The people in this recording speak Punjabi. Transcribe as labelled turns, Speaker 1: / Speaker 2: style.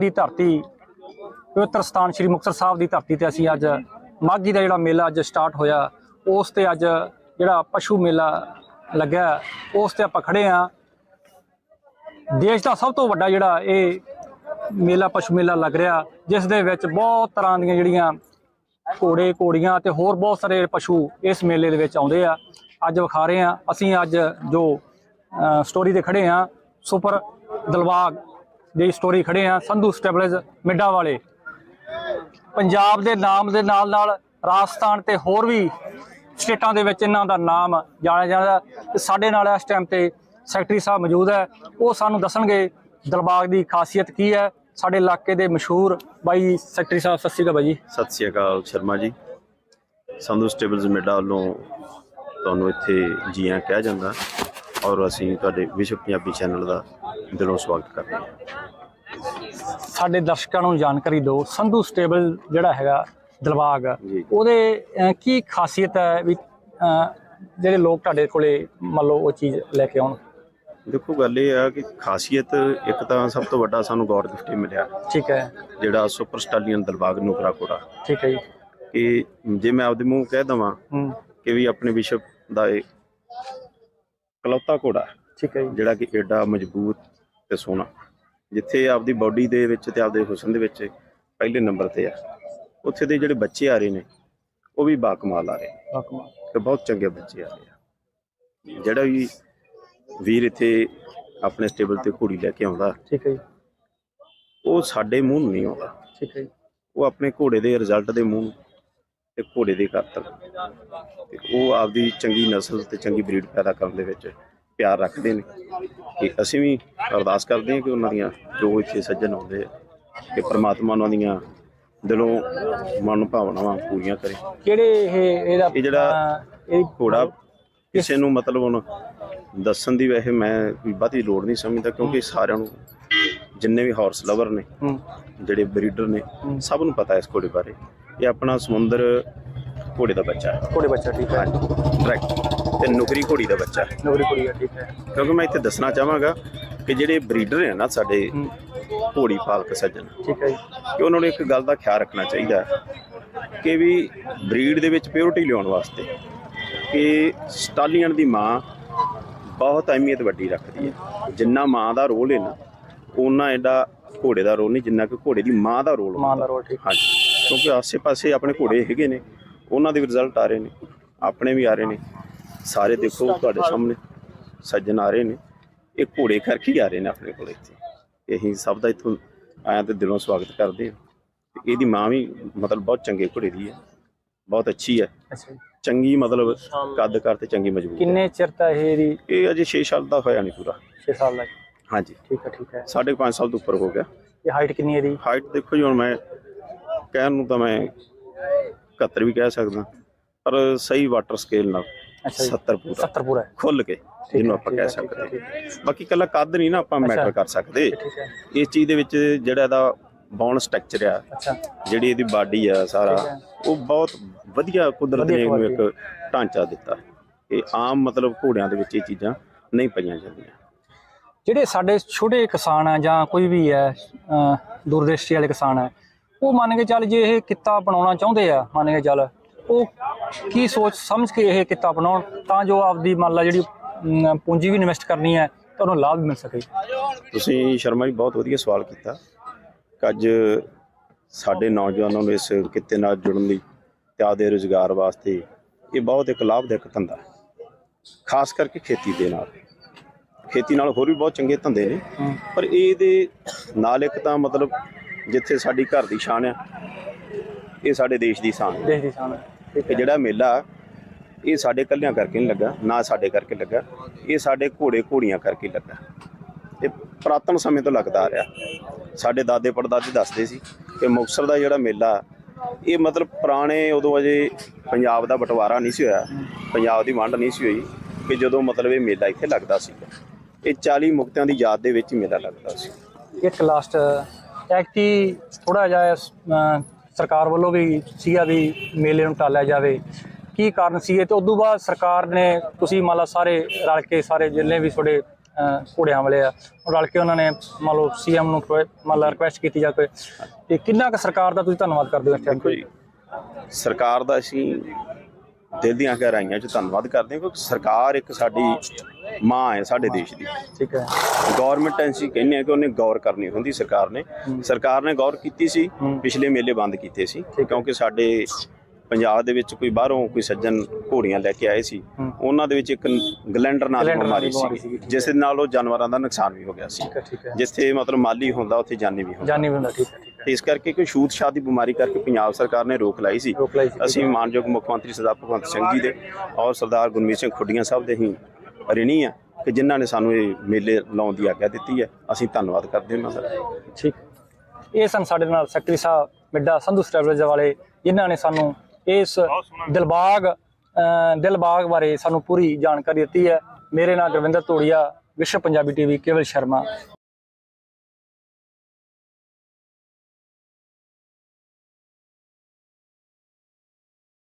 Speaker 1: ਦੀ ਧਰਤੀ, ਪਵਿੱਤਰ ਸਥਾਨ ਸ੍ਰੀ ਮੁਕਤਸਰ ਸਾਹਿਬ ਦੀ ਧਰਤੀ ਤੇ ਅਸੀਂ ਅੱਜ ਮਾਘੀ ਦਾ ਜਿਹੜਾ ਮੇਲਾ ਅੱਜ ਸਟਾਰਟ ਹੋਇਆ, ਉਸ ਤੇ ਅੱਜ ਜਿਹੜਾ ਪਸ਼ੂ ਮੇਲਾ ਲੱਗਿਆ, ਉਸ ਤੇ ਆਪਾਂ ਖੜੇ ਆ ਦੇਸ਼ ਦਾ ਸਭ ਤੋਂ ਵੱਡਾ ਜਿਹੜਾ ਇਹ ਮੇਲਾ, ਪਸ਼ੂ ਮੇਲਾ ਲੱਗ ਰਿਹਾ, ਜਿਸ ਦੇ ਵਿੱਚ ਬਹੁਤ ਤਰ੍ਹਾਂ ਦੀਆਂ ਜਿਹੜੀਆਂ ਘੋੜੇ, ਘੋੜੀਆਂ ਤੇ ਹੋਰ ਬਹੁਤ ਸਾਰੇ ਪਸ਼ੂ ਇਸ ਮੇਲੇ ਦੇ ਵਿੱਚ ਆਉਂਦੇ ਆ। ਅੱਜ ਵਿਖਾ ਰਹੇ ਆ ਅਸੀਂ ਅੱਜ ਜੋ ਸਟੋਰੀ ਤੇ ਖੜੇ ਆ ਸੁਪਰ ਦਲਵਾਗ ਦੀ ਸਟੋਰੀ ਖੜੇ ਆ, ਸੰਧੂ ਸਟੇਬਲਜ਼ ਮਿੱਡਾ ਵਾਲੇ। ਪੰਜਾਬ ਦੇ ਨਾਮ ਦੇ ਨਾਲ ਨਾਲ ਰਾਜਸਥਾਨ ਤੇ ਹੋਰ ਵੀ ਸਟੇਟਾਂ ਦੇ ਵਿੱਚ ਇਹਨਾਂ ਦਾ ਨਾਮ ਜਾਣਿਆ ਜਾਂਦਾ। ਤੇ ਸਾਡੇ ਨਾਲ ਇਸ ਟਾਈਮ ਤੇ ਸੈਕਟਰੀ ਸਾਹਿਬ ਮੌਜੂਦ ਹੈ। ਉਹ ਸਾਨੂੰ ਦੱਸਣਗੇ ਦਿਲਬਾਗ ਦੀ ਖਾਸੀਅਤ ਕੀ ਹੈ। ਸਾਡੇ ਇਲਾਕੇ ਦੇ ਮਸ਼ਹੂਰ ਬਾਈ ਸੈਕਟਰੀ ਸਾਹਿਬ, ਸਤਿ ਸ਼੍ਰੀ ਅਕਾਲ ਬਾਈ ਜੀ।
Speaker 2: ਸਤਿ ਸ਼੍ਰੀ ਅਕਾਲ ਸ਼ਰਮਾ ਜੀ। ਸੰਧੂ ਸਟੇਬਲਸ ਮੇਡਾ ਵੱਲੋਂ ਤੁਹਾਨੂੰ ਇੱਥੇ ਜੀਆਂ ਕਿਹਾ ਜਾਂਦਾ। ਔਰ ਅਸੀਂ ਤੁਹਾਡੇ ਵਿਸ਼ਵ ਪੰਜਾਬੀ ਚੈਨਲ ਦਾ ਦਿਲੋਂ ਸਵਾਗਤ ਕਰਦੇ ਹਾਂ।
Speaker 1: ਸਾਡੇ ਦਰਸ਼ਕਾਂ ਨੂੰ ਜਾਣਕਾਰੀ ਦਿਓ। ਸੰਧੂ ਸਟੇਬਲ ਜਿਹੜਾ ਹੈਗਾ ਦਿਲਬਾਗ। ਉਹਦੇ ਕੀ ਖਾਸੀਅਤ ਹੈ ਵੀ ਜਿਹੜੇ ਲੋਕ ਤੁਹਾਡੇ ਕੋਲੇ ਮੰਨ ਲਓ ਉਹ ਚੀਜ਼ ਲੈ ਕੇ ਆਉਣ?
Speaker 2: ਦੇਖੋ ਗੱਲ ਇਹ ਆ ਕਿ ਖਾਸੀਅਤ ਇੱਕ ਤਾਂ ਸਭ ਤੋਂ ਵੱਡਾ ਸਾਨੂੰ ਗੌਰ ਗਿਫਟ ਮਿਲਿਆ।
Speaker 1: ਠੀਕ ਹੈ।
Speaker 2: ਜਿਹੜਾ ਸੁਪਰ ਸਟਾਲੀਅਨ ਦਲਬਾਗ ਨੁਕਰਾ ਕੋੜਾ।
Speaker 1: ਠੀਕ ਹੈ ਜੀ।
Speaker 2: ਕਿ ਜੇ ਮੈਂ ਆਪਦੇ ਮੂੰਹ ਕਹਿ ਦਵਾਂ ਕਿ ਵੀ ਆਪਣੇ ਵਿਸ਼ਵ ਦਾ ਇਹ ਕਲੌਤਾ ਘੋੜਾ
Speaker 1: ਠੀਕ ਹੈ ਜੀ।
Speaker 2: ਜਿਹੜਾ ਕਿ ਏਡਾ ਮਜ਼ਬੂਤ ਤੇ ਸੋਹਣਾ। ਜਿੱਥੇ ਆਪਦੀ ਬਾਡੀ ਦੇ ਵਿੱਚ ਤੇ ਆਪਦੇ ਹੁਸਨ ਦੇ ਵਿੱਚ ਪਹਿਲੇ ਨੰਬਰ ਤੇ ਆ। ਉੱਥੇ ਦੇ ਜਿਹੜੇ ਬੱਚੇ ਆ ਰਹੇ ਨੇ ਉਹ ਵੀ ਬਾਕਮਾਲ ਆ ਰਹੇ ਨੇ।
Speaker 1: ਬਾਕਮਾ
Speaker 2: ਤੇ ਬਹੁਤ ਚੰਗੇ ਬੱਚੇ ਆ ਰਹੇ ਆ। ਜਿਹੜਾ ਵੀ ਵੀਰ ਇੱਥੇ ਆਪਣੇ ਸਟੇਬਲ ਤੇ ਘੋੜੀ ਲੈ ਕੇ ਆਉਂਦਾ
Speaker 1: ਠੀਕ ਹੈ ਜੀ।
Speaker 2: ਉਹ ਸਾਡੇ ਮੂੰਹ ਨੂੰ ਨਹੀਂ ਆਉਂਦਾ।
Speaker 1: ਠੀਕ ਹੈ ਜੀ।
Speaker 2: ਉਹ ਆਪਣੇ ਘੋੜੇ ਦੇ ਰਿਜ਼ਲਟ ਦੇ ਮੂੰਹ ਨੂੰ ਤੇ ਘੋੜੇ ਦੇ ਕਾਤਲ। ਤੇ ਉਹ ਆਪਦੀ ਚੰਗੀ ਨਸਲ ਤੇ ਚੰਗੀ ਬਰੀਡ ਪੈਦਾ ਕਰਨ ਦੇ ਵਿੱਚ ਪਿਆਰ ਰੱਖਦੇ ਨੇ। ਕਿ ਅਸੀਂ ਵੀ ਅਰਦਾਸ ਕਰਦੇ ਹਾਂ ਕਿ ਉਹਨਾਂ ਦੀਆਂ ਜੋ ਇੱਥੇ ਸੱਜਣ ਆਉਂਦੇ ਆ ਕਿ ਪ੍ਰਮਾਤਮਾ ਉਹਨਾਂ ਦੀਆਂ ਦਿਲੋਂ ਮਨ ਭਾਵਨਾਵਾਂ ਪੂਰੀਆਂ ਕਰੇ।
Speaker 1: ਕਿਹੜੇ ਇਹ ਇਹਦਾ
Speaker 2: ਇਹ ਜਿਹੜਾ
Speaker 1: ਇਹ
Speaker 2: ਘੋੜਾ ਕਿਸੇ ਨੂੰ ਮਤਲਬ ਹੁਣ ਦੱਸਣ ਦੀ ਵੈਸੇ ਮੈਂ ਕੋਈ ਬਹੁਤੀ ਲੋੜ ਨਹੀਂ ਸਮਝਦਾ ਕਿਉਂਕਿ ਸਾਰਿਆਂ ਨੂੰ ਜਿੰਨੇ ਵੀ ਹਾਰਸ ਲਵਰ ਨੇ ਜਿਹੜੇ ਬਰੀਡਰ ਨੇ ਸਭ ਨੂੰ ਪਤਾ ਇਸ ਘੋੜੇ ਬਾਰੇ ਇਹ ਆਪਣਾ ਸਮੁੰਦਰ ਘੋੜੇ ਦਾ ਬੱਚਾ ਹੈ।
Speaker 1: ਕੋੜੇ ਬੱਚਾ ਠੀਕ ਹੈ।
Speaker 2: ਡਾਇਰੈਕਟ ਤੇ ਨੁਕਰੀ ਘੋੜੀ ਦਾ ਬੱਚਾ ਹੈ।
Speaker 1: ਨੌਕਰੀ ਕੁੜੀ ਹੈ ਠੀਕ ਹੈ।
Speaker 2: ਕਿਉਂਕਿ ਮੈਂ ਇੱਥੇ ਦੱਸਣਾ ਚਾਹਾਂਗਾ ਕਿ ਜਿਹੜੇ ਬਰੀਡਰ ਹੈ ਨਾ ਸਾਡੇ ਘੋੜੀ ਪਾਲਕ ਸੱਜਣ
Speaker 1: ਠੀਕ ਹੈ ਜੀ।
Speaker 2: ਕਿ ਉਹਨਾਂ ਨੂੰ ਇੱਕ ਗੱਲ ਦਾ ਖਿਆਲ ਰੱਖਣਾ ਚਾਹੀਦਾ ਕਿ ਵੀ ਬਰੀਡ ਦੇ ਵਿੱਚ ਪਿਓਰਿਟੀ ਲਿਆਉਣ ਵਾਸਤੇ ਕਿ ਸਟਾਲੀਅਨ ਦੀ ਮਾਂ ਬਹੁਤ ਅਹਿਮੀਅਤ ਵੱਡੀ ਰੱਖਦੀ ਹੈ। ਜਿੰਨਾ ਮਾਂ ਦਾ ਰੋਲ ਹੈ ਨਾ ਉਹਨਾਂ ਐਡਾ ਘੋੜੇ ਦਾ ਰੋਲ ਨਹੀਂ ਜਿੰਨਾ ਕਿ ਘੋੜੇ ਦੀ ਮਾਂ ਦਾ ਰੋਲ
Speaker 1: ਮਾਂ ਦਾ ਰੋਲ ਠੀਕ।
Speaker 2: ਹਾਂਜੀ ਕਿਉਂਕਿ ਆਸੇ-ਪਾਸੇ ਆਪਣੇ ਘੋੜੇ ਹੈਗੇ ਨੇ ਉਹਨਾਂ ਦੇ ਵੀ ਰਿਜ਼ਲਟ ਆ ਰਹੇ ਨੇ ਆਪਣੇ ਵੀ ਆ ਰਹੇ ਨੇ। ਸਾਰੇ ਦੇਖੋ ਤੁਹਾਡੇ ਸਾਹਮਣੇ ਸੱਜਣ ਆ ਰਹੇ ਨੇ ਇਹ ਘੋੜੇ ਕਰਕੇ ਹੀ ਆ ਰਹੇ ਨੇ ਆਪਣੇ ਕੋਲ ਇੱਥੇ। ਅਸੀਂ ਸਭ ਦਾ ਇੱਥੋਂ ਆਇਆ ਤੇ ਦਿਲੋਂ ਸਵਾਗਤ ਕਰਦੇ ਤੇ ਇਹਦੀ ਮਾਂ ਵੀ ਮਤਲਬ ਬਹੁਤ ਚੰਗੇ ਘੋੜੇ ਦੀ ਹੈ ਬਹੁਤ ਅੱਛੀ ਹੈ। ਚੰਗੀ ਮਤਲਬ ਕੱਦ ਕਰ ਤੇ ਚੰਗੀ ਮਜ਼ਬੂਤ
Speaker 1: ਕਿੰਨੇ ਚਿਰ ਤਾਂ ਇਹ ਇਹਦੀ
Speaker 2: ਇਹ ਅਜੇ 6 ਸਾਲ ਦਾ ਹੋਇਆ ਨਹੀਂ ਪੂਰਾ।
Speaker 1: 6 ਸਾਲ ਦਾ।
Speaker 2: ਹਾਂਜੀ।
Speaker 1: ਠੀਕ ਹੈ ਠੀਕ ਹੈ।
Speaker 2: 5.5 ਸਾਲ ਤੋਂ ਉੱਪਰ ਹੋ ਗਿਆ।
Speaker 1: ਇਹ ਹਾਈਟ ਕਿੰਨੀ ਹੈ ਇਹਦੀ
Speaker 2: ਹਾਈਟ ਦੇਖੋ ਜੀ ਹੁਣ ਮੈਂ ਕਹਿਣ ਨੂੰ ਤਾਂ ਮੈਂ 71 ਵੀ ਕਹਿ ਸਕਦਾ। ਪਰ ਸਹੀ ਵਾਟਰ ਸਕੇਲ ਨਾਲ
Speaker 1: ਅੱਛਾ ਜੀ।
Speaker 2: 70 ਪੂਰਾ।
Speaker 1: 70 ਪੂਰਾ ਹੈ।
Speaker 2: ਖੁੱਲ ਕੇ ਜਿਹਨੂੰ ਆਪਾਂ ਕਹਿ ਸਕਦੇ ਹਾਂ ਬਾਕੀ ਕੱਲਾ ਕੱਦ ਨਹੀਂ ਨਾ ਆਪਾਂ ਮੈਟਰ ਕਰ ਸਕਦੇ।
Speaker 1: ਠੀਕ ਹੈ।
Speaker 2: ਇਸ ਚੀਜ਼ ਦੇ ਵਿੱਚ ਜਿਹੜਾ ਇਹਦਾ ਬੌਨ ਸਟਰਕਚਰ ਆ
Speaker 1: ਅੱਛਾ।
Speaker 2: ਜਿਹੜੀ ਇਹਦੀ ਬਾਡੀ ਆ ਸਾਰਾ
Speaker 1: ਠੀਕ ਹੈ।
Speaker 2: ਉਹ ਬਹੁਤ ਵਧੀਆ ਕੁਦਰਤ
Speaker 1: ਵਧੀਆ
Speaker 2: ਨੇ ਇਹਨੂੰ। ਇੱਕ ਢਾਂਚਾ ਦਿੱਤਾ। ਇਹ ਆਮ ਮਤਲਬ ਘੋੜਿਆਂ ਦੇ ਵਿੱਚ ਇਹ ਚੀਜ਼ਾਂ ਨਹੀਂ ਪਈਆਂ ਜਾਂਦੀਆਂ।
Speaker 1: ਜਿਹੜੇ ਸਾਡੇ ਛੋਟੇ ਕਿਸਾਨ ਆ ਜਾਂ ਕੋਈ ਵੀ ਹੈ ਅਹ, ਵਾਲੇ ਕਿਸਾਨ ਹੈ ਉਹ ਮੰਨ ਕੇ ਚੱਲ ਜੇ ਇਹ ਕਿੱਤਾ ਬਣਾਉਣਾ ਚਾਹੁੰਦੇ ਆ ਮੰਨ ਕੇ ਚੱਲ ਉਹ ਕੀ ਸੋਚ ਸਮਝ ਕੇ ਇਹ ਕਿੱਤਾ ਅਪਣਾਉਣ ਤਾਂ ਜੋ ਆਪਦੀ ਮੰਨ ਲਾ ਜਿਹੜੀ ਪੂੰਜੀ ਵੀ ਇਨਵੈਸਟ ਕਰਨੀ ਹੈ ਤਾਂ ਉਹਨੂੰ ਲਾਭ ਵੀ ਮਿਲ ਸਕੇ।
Speaker 2: ਤੁਸੀਂ ਸ਼ਰਮਾ ਜੀ ਬਹੁਤ ਵਧੀਆ ਸਵਾਲ ਕੀਤਾ ਅੱਜ ਸਾਡੇ ਨੌਜਵਾਨਾਂ ਨੂੰ ਇਸ ਕਿੱਤੇ ਨਾਲ ਜੁੜਨ ਲਈ ਤੇ ਆਪਦੇ ਰੁਜ਼ਗਾਰ ਵਾਸਤੇ ਇਹ ਬਹੁਤ ਇੱਕ ਲਾਭਦਾਇਕ ਧੰਦਾ ਹੈ ਖਾਸ ਕਰਕੇ ਖੇਤੀ ਦੇ ਨਾਲ। ਖੇਤੀ ਨਾਲ ਹੋਰ ਵੀ ਬਹੁਤ ਚੰਗੇ ਧੰਦੇ ਨੇ। ਪਰ ਇਹਦੇ ਨਾਲ ਇੱਕ ਤਾਂ ਮਤਲਬ ਜਿੱਥੇ ਸਾਡੀ ਘਰ ਦੀ ਸ਼ਾਨ ਆ ਇਹ ਸਾਡੇ ਦੇਸ਼ ਦੀ ਸ਼ਾਨ ਹੈ
Speaker 1: ਦੇਸ਼ ਦੀ ਸ਼ਾਨ
Speaker 2: ਜਿਹੜਾ ਮੇਲਾ ਇਹ ਸਾਡੇ ਕੱਲਿਆਂ ਕਰਕੇ ਨਹੀਂ ਲੱਗਾ ਨਾ ਸਾਡੇ ਕਰਕੇ ਲੱਗਾ ਇਹ ਸਾਡੇ ਘੋੜੇ ਘੋੜੀਆਂ ਕਰਕੇ ਲੱਗਾ। ਇਹ ਪ੍ਰਾਤਨ ਸਮੇਂ ਤੋਂ ਲੱਗਦਾ ਆ ਰਿਹਾ। ਸਾਡੇ ਦਾਦੇ ਪੜਦਾਦੇ ਦੱਸਦੇ ਸੀ ਕਿ ਮੁਕਤਸਰ ਦਾ ਜਿਹੜਾ ਮੇਲਾ ਇਹ ਮਤਲਬ ਪੁਰਾਣੇ ਉਦੋਂ ਅਜੇ ਪੰਜਾਬ ਦਾ ਬਟਵਾਰਾ ਨਹੀਂ ਸੀ ਹੋਇਆ ਪੰਜਾਬ ਦੀ ਵੰਡ ਨਹੀਂ ਸੀ ਹੋਈ ਕਿ ਜਦੋਂ ਮਤਲਬ ਇਹ ਮੇਲਾ ਇੱਥੇ ਲੱਗਦਾ ਸੀ ਇਹ 40 ਮੁਕਤਿਆਂ ਦੀ ਯਾਦ ਦੇ ਵਿੱਚ ਹੀ ਮੇਲਾ ਲੱਗਦਾ ਸੀ।
Speaker 1: ਇੱਕ ਲਾਸਟ ਐਕਟੀ ਥੋੜਾ ਜਿਹਾ ਅਹ, ਸਰਕਾਰ ਵੱਲੋਂ ਵੀ ਸੀਗਾ ਵੀ ਮੇਲੇ ਨੂੰ ਟਾਲਿਆ ਜਾਵੇ। ਕੀ ਕਾਰਨ ਸੀ ਇਹ? ਤੇ ਉਦੋਂ ਬਾਅਦ ਸਰਕਾਰ ਨੇ ਤੁਸੀਂ ਮੰਨ ਲਾ ਸਾਰੇ ਰਲ ਕੇ ਸਾਰੇ ਜਿੰਨੇ ਵੀ ਤੁਹਾਡੇ ਅਹ, ਘੋੜਿਆਂ ਵਾਲੇ ਆ ਉਹ ਰਲ ਕੇ ਉਹਨਾਂ ਨੇ ਮੰਨ ਲਓ ਸੀਐਮ ਨੂੰ ਮੰਨ ਲਾ ਰਿਕੁਐਸਟ ਕੀਤੀ ਜਾ ਕੇ ਤੇ ਕਿੰਨਾ ਕੁ ਸਰਕਾਰ ਦਾ ਤੁਸੀਂ ਧੰਨਵਾਦ ਕਰਦੇ ਹੋ ਇਸ ਟਾਈਮ
Speaker 2: ਦੇਖੋ ਜੀ ਸਰਕਾਰ ਦਾ ਅਸੀਂ ਦਿਲ ਦੀਆਂ ਗਹਿਰਾਈਆਂ 'ਚ ਧੰਨਵਾਦ ਕਰਦੇ ਹਾਂ ਕਿਉਂਕਿ ਸਰਕਾਰ ਇੱਕ ਸਾਡੀ ਮਾਂ ਹੈ ਸਾਡੇ ਦੇਸ਼ ਦੀ।
Speaker 1: ਠੀਕ ਹੈ।
Speaker 2: ਗਵਰਨਮੈਂਟ ਅਸੀਂ ਕਹਿੰਦੇ ਆ ਕਿ ਉਹਨੇ ਗੌਰ ਕਰਨੀ ਹੁੰਦੀ ਸਰਕਾਰ ਨੇ। ਸਰਕਾਰ ਨੇ ਗੌਰ ਕੀਤੀ ਸੀ ਪਿਛਲੇ ਮੇਲੇ ਬੰਦ ਕੀਤੇ ਸੀ। ਕਿਉਂਕਿ ਸਾਡੇ ਪੰਜਾਬ ਦੇ ਵਿੱਚ ਕੋਈ ਬਾਹਰੋਂ ਕੋਈ ਸੱਜਣ ਘੋੜੀਆਂ ਲੈ ਕੇ ਆਏ ਸੀ। ਉਹਨਾਂ ਦੇ ਵਿੱਚ ਇੱਕ ਗਲੈਂਡਰ ਨਾਲ ਬਿਮਾਰੀ ਸੀ। ਜਿਸ ਦੇ ਨਾਲ ਉਹ ਜਾਨਵਰਾਂ ਦਾ ਨੁਕਸਾਨ ਵੀ ਹੋ ਗਿਆ ਸੀ। ਜਿੱਥੇ ਮਤਲਬ ਮਾਲੀ ਹੁੰਦਾ ਉੱਥੇ ਜਾਨੀ ਵੀ ਹੁੰਦਾ।
Speaker 1: ਜਾਨੀ ਵੀ ਹੁੰਦਾ ਠੀਕ ਹੈ
Speaker 2: ਇਸ ਕਰਕੇ ਕੋਈ ਛੂਤ ਛਾਤ ਦੀ ਬਿਮਾਰੀ ਕਰਕੇ ਪੰਜਾਬ ਸਰਕਾਰ ਨੇ
Speaker 1: ਰੋਕ ਲਾਈ ਸੀ।
Speaker 2: ਅਸੀਂ ਮਾਨਯੋਗ ਮੁੱਖ ਮੰਤਰੀ ਸਰਦਾਰ ਭਗਵੰਤ ਸਿੰਘ ਜੀ ਦੇ ਔਰ ਸਰਦਾਰ ਗੁਰਮੀਤ ਸਿੰਘ ਖੁੱਡੀਆਂ ਸਾਹਿਬ ਦੇ ਹੀ ਰਿਣੀ ਆ ਕਿ ਜਿਨ੍ਹਾਂ ਨੇ ਸਾਨੂੰ ਇਹ ਮੇਲੇ ਲਾਉਣ ਦੀ ਆਗਿਆ ਦਿੱਤੀ ਹੈ। ਅਸੀਂ ਧੰਨਵਾਦ ਕਰਦੇ ਹਾਂ ਉਹਨਾਂ ਦਾ
Speaker 1: ਠੀਕ। ਇਹ ਸਨ ਸਾਡੇ ਨਾਲ ਸੈਕਟਰੀ ਸਾਹਿਬ ਮਿੱਡਾ ਸੰਧੂ ਸਟੈਬਲੇਜ ਵਾਲੇ, ਜਿਨ੍ਹਾਂ ਨੇ ਸਾਨੂੰ ਇਸ ਦਿਲਬਾਗ, ਅਹ, ਦਿਲਬਾਗ ਬਾਰੇ ਸਾਨੂੰ ਪੂਰੀ ਜਾਣਕਾਰੀ ਦਿੱਤੀ ਹੈ। ਮੇਰੇ ਨਾਲ ਗੁਰਵਿੰਦਰ ਤੋੜੀਆ ਵਿਸ਼ਵ ਪੰਜਾਬੀ ਟੀਵੀ, ਕੇਵਲ ਸ਼ਰਮਾ।